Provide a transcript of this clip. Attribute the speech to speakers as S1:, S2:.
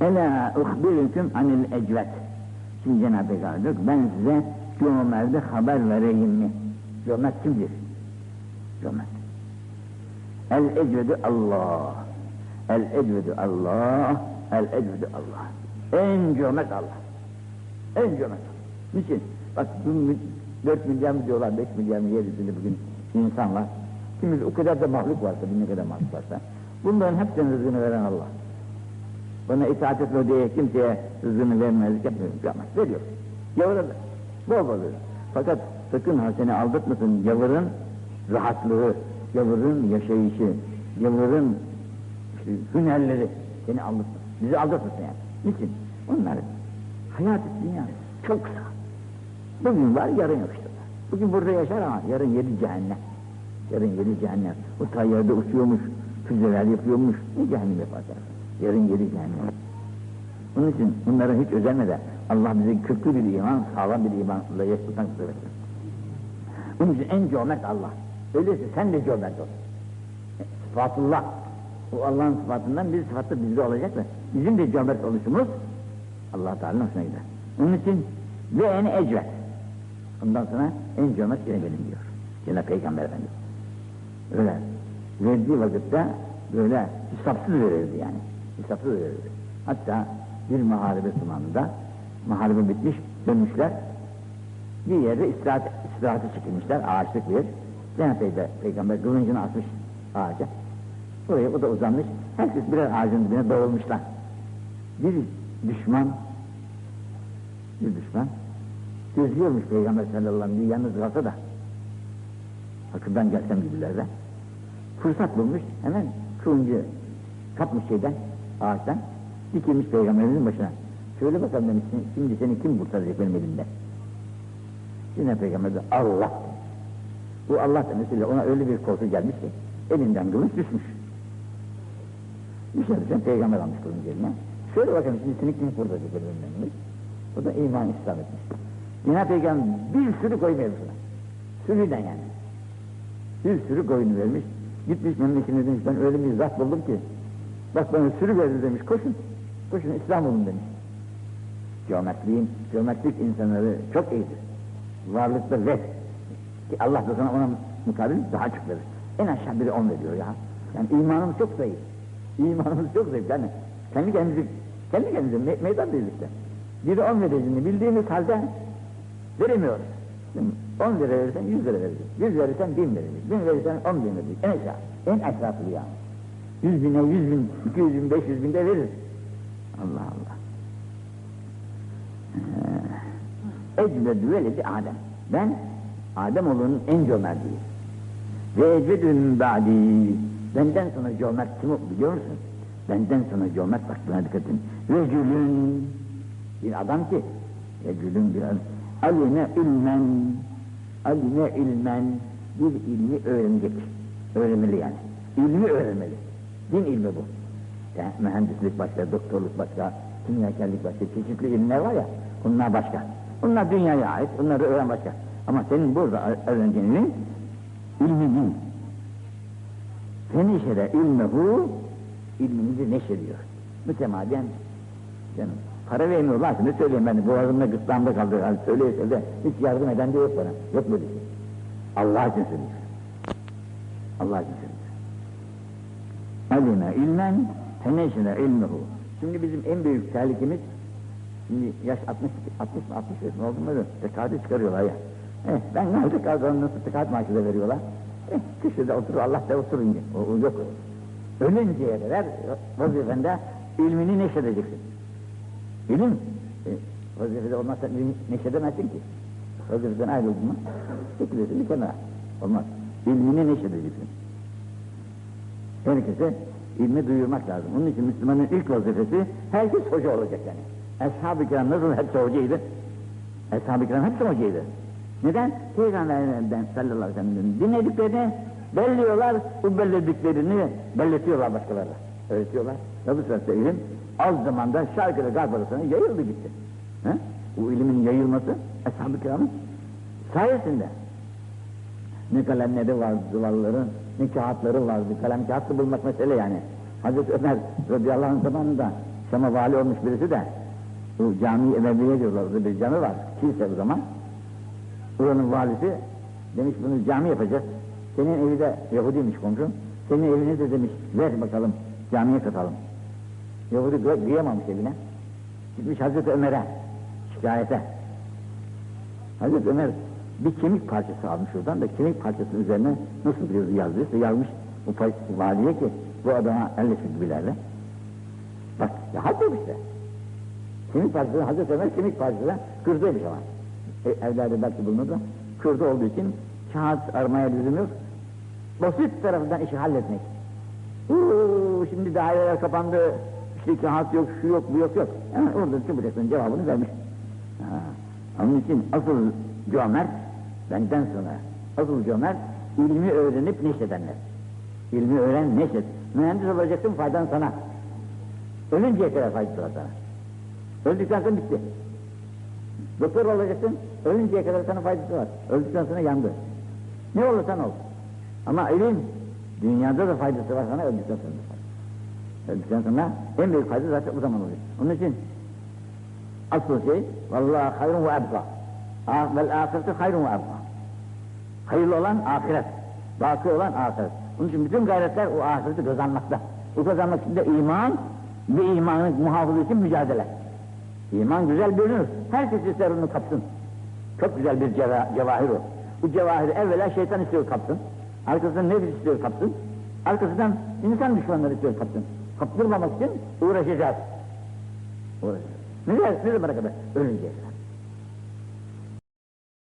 S1: Ela uhbirüküm anil ecvet. Şimdi Cenab-ı ki ben size cömert'e haber vereyim mi? Cömert kimdir? Cömert. El ecvedü Allah. El ecvedü Allah. El ecvedü Allah. En cömert Allah. En cömert Allah. Niçin? Bak bu 4 milyar mı diyorlar, 5 milyar mı yeryüzünde bugün insan var. Kimisi o kadar da mahluk varsa, bir ne kadar mahluk varsa. Bunların hepsinin rızkını veren Allah. Bana itaat etme diye kimseye rızkını vermezlik yapmıyor. Yapmaz. Veriyor. Da. Bol bol veriyor. Fakat sakın ha seni aldatmasın yavurun rahatlığı, yavurun yaşayışı, işte, hünerleri seni aldatmasın. Bizi aldatmasın yani. Niçin? Onlar hayat dünya çok kısa. Bugün var, yarın yok işte. Bugün burada yaşar ama yarın yedi cehennem. Yarın yedi cehennem. O tayyarda uçuyormuş, füzeler yapıyormuş. Ne cehennem yapacak? Yarın cehennem. Onun için bunlara hiç özenmeden Allah bize köklü bir iman, sağlam bir imanla yaşatmak kısmet Bunun için en cömert Allah. Öyleyse sen de cömert ol. Sıfatullah. O Allah'ın sıfatından bir sıfatı bizde olacak da bizim de cömert oluşumuz allah Teala'nın hoşuna gider. Onun için ve en ecvet. Ondan sonra en cömert yine benim diyor. Cenab-ı Peygamber Efendimiz. Öyle verdiği vakitte böyle hesapsız verirdi yani. Hesapsız verirdi. Hatta bir muharebe zamanında muharebe bitmiş dönmüşler. Bir yerde istirahat, istirahate çekilmişler. Ağaçlık bir. Cenab-ı Peygamber kılıncını asmış ağaca. Oraya o da uzanmış. Herkes birer ağacın dibine dağılmışlar. Bir düşman bir düşman gözlüyormuş Peygamber sallallahu aleyhi ve sellem yalnız kalsa da hakikaten gelsem gibilerde fırsat bulmuş hemen kılıncı kapmış şeyden ağaçtan dikilmiş Peygamberimizin başına şöyle bakalım demiş şimdi seni kim kurtaracak benim elimden yine Peygamber de Allah bu Allah demesiyle ona öyle bir korku gelmiş ki elinden kılıç düşmüş düşerken Peygamber almış kılıncı eline şöyle bakalım şimdi seni kim kurtaracak benim elimden demiş o da iman İslam etmiş Cenab-ı Peygamber bir sürü koyun vermiş ona. Sürüden yani. Bir sürü koyun vermiş. Gitmiş memleketine demiş ben öyle bir zat buldum ki. Bak bana sürü verdi demiş koşun. Koşun İslam olun demiş. Cömertliğin, cömertlik insanları çok iyidir. Varlıkta ve ki Allah da sana ona mukabil daha çok verir. En aşağı biri on veriyor ya. Yani imanımız çok zayıf. İmanımız çok zayıf. Yani kendi kendimizi, kendi kendimize me meydandayız işte. Biri on vereceğini bildiğimiz halde veremiyoruz. 10 lira verirsen 100 lira verecek. 100 verirsen 1000 verecek. 1000 verirsen 10 bin verecek. En aşağı. En aşağısı yani. 100 bine 100 bin, 200 bin, 500 bin de verir. Allah Allah. Ee, Ecvedü veledi Adem. Ben Adem oğlunun en cömertiyim. Ve ecvedün ba'di. Benden sonra cömert kim biliyor musun? Benden sonra cömert bak buna dikkat edin. Recülün bir adam ki recülün bir adam alime ilmen alime ilmen bir ilmi öğrenecek. Öğrenmeli yani. İlmi öğrenmeli. Din ilmi bu. Yani mühendislik başka, doktorluk başka, kimyakerlik başka, çeşitli ilimler var ya, bunlar başka. Bunlar dünyaya ait, bunları öğren başka. Ama senin burada öğreneceğin ilim, ilmi din. Fenişere ilmehu, ilminizi neşrediyor. Mütemadiyen canım. Para vermiyorlar şimdi söyleyeyim ben boğazımda gırtlağımda kaldı yani söyleye söyle hiç yardım eden de yok bana yok böyle şey Allah için söylüyor Allah için söylüyor alime ilmen teneşine ilmehu şimdi bizim en büyük tehlikemiz şimdi yaş 60 60 60 yaşında oldu mu? Tekadi çıkarıyorlar ya. Eh, ben ne olacak nasıl tekad maaşı da veriyorlar. Eh, köşede otur Allah da oturun o, o yok. Ölünceye kadar vazifende ilmini neşredeceksin. İlim, e, vazifede olmazsa neşedemezsin ki. Vazifeden ayrıldın mı, çekilirsin bir kenara. Olmaz. İlmini neşedeceksin. Herkese ilmi duyurmak lazım. Onun için Müslümanın ilk vazifesi herkes hoca olacak yani. Ashab-ı kiram nasıl hepsi hocaydı? Ashab-ı kiram hepsi hocaydı. Neden? Peygamberden sallallahu aleyhi ve sellem'in dinlediklerini belliyorlar, bu bellediklerini belletiyorlar başkalarına. Öğretiyorlar. Ve bu sırada ilim az zamanda şarkıda garp arasına yayıldı gitti. He? Bu ilimin yayılması Eshab-ı Kiram'ın sayesinde. Ne kalemleri vardı duvarların, ne kağıtları vardı. Kalem kağıtlı bulmak mesele yani. Hazreti Ömer radıyallahu anh zamanında Şam'a vali olmuş birisi de bu cami Emeviye diyorlar. Bir cami var. Kilise o zaman. Buranın valisi demiş bunu cami yapacağız. Senin evi de Yahudiymiş komşun. Senin evini de demiş ver bakalım camiye katalım. Yahudi kıyamamış evine. Gitmiş Hazreti Ömer'e şikayete. Hazreti Ömer bir kemik parçası almış oradan da kemik parçasının üzerine nasıl bir yazı yazdıysa yazmış bu valiye ki bu adama elleşir gibilerle. Bak ya hak işte. Kemik parçası Hazreti Ömer kemik parçası kırdıymış ama. E, evlerde belki bulunur da kırdı olduğu için kağıt aramaya lüzum yok. Basit tarafından işi halletmek. Uuu, şimdi daireler kapandı, işte kağıt yok, şu yok, bu yok yok. Hemen orada çabucaktan cevabını vermiş. Ha, onun için asıl cömert benden sonra asıl cömert ilmi öğrenip neşredenler. İlmi öğren neşret. Mühendis olacaksın faydan sana. Ölünceye kadar faydası var sana. Öldükten sonra bitti. Doktor olacaksın, ölünceye kadar sana faydası var. Öldükten sonra yandı. Ne olursan ol. Ama ilim dünyada da faydası var sana öldükten sonra. Öldükten sonra en büyük fayda zaten o zaman oluyor. Onun için asıl şey vallahi hayrun ve ebka. Ah, Vel ahireti hayrun ve ebka. Hayırlı olan ahiret. Baki olan ahiret. Onun için bütün gayretler o ahireti kazanmakta. O kazanmak için de iman ve imanın muhafızı için mücadele. İman güzel görünür. Herkes ister onu kapsın. Çok güzel bir ceva cevahir o. Bu cevahiri evvela şeytan istiyor kapsın. Arkasından nefis istiyor kapsın. Arkasından insan düşmanları istiyor kapsın. Kaptırmamak için uğraşacağız. Uğraşacağız. Ne, ne kadar? Ölünceye kadar.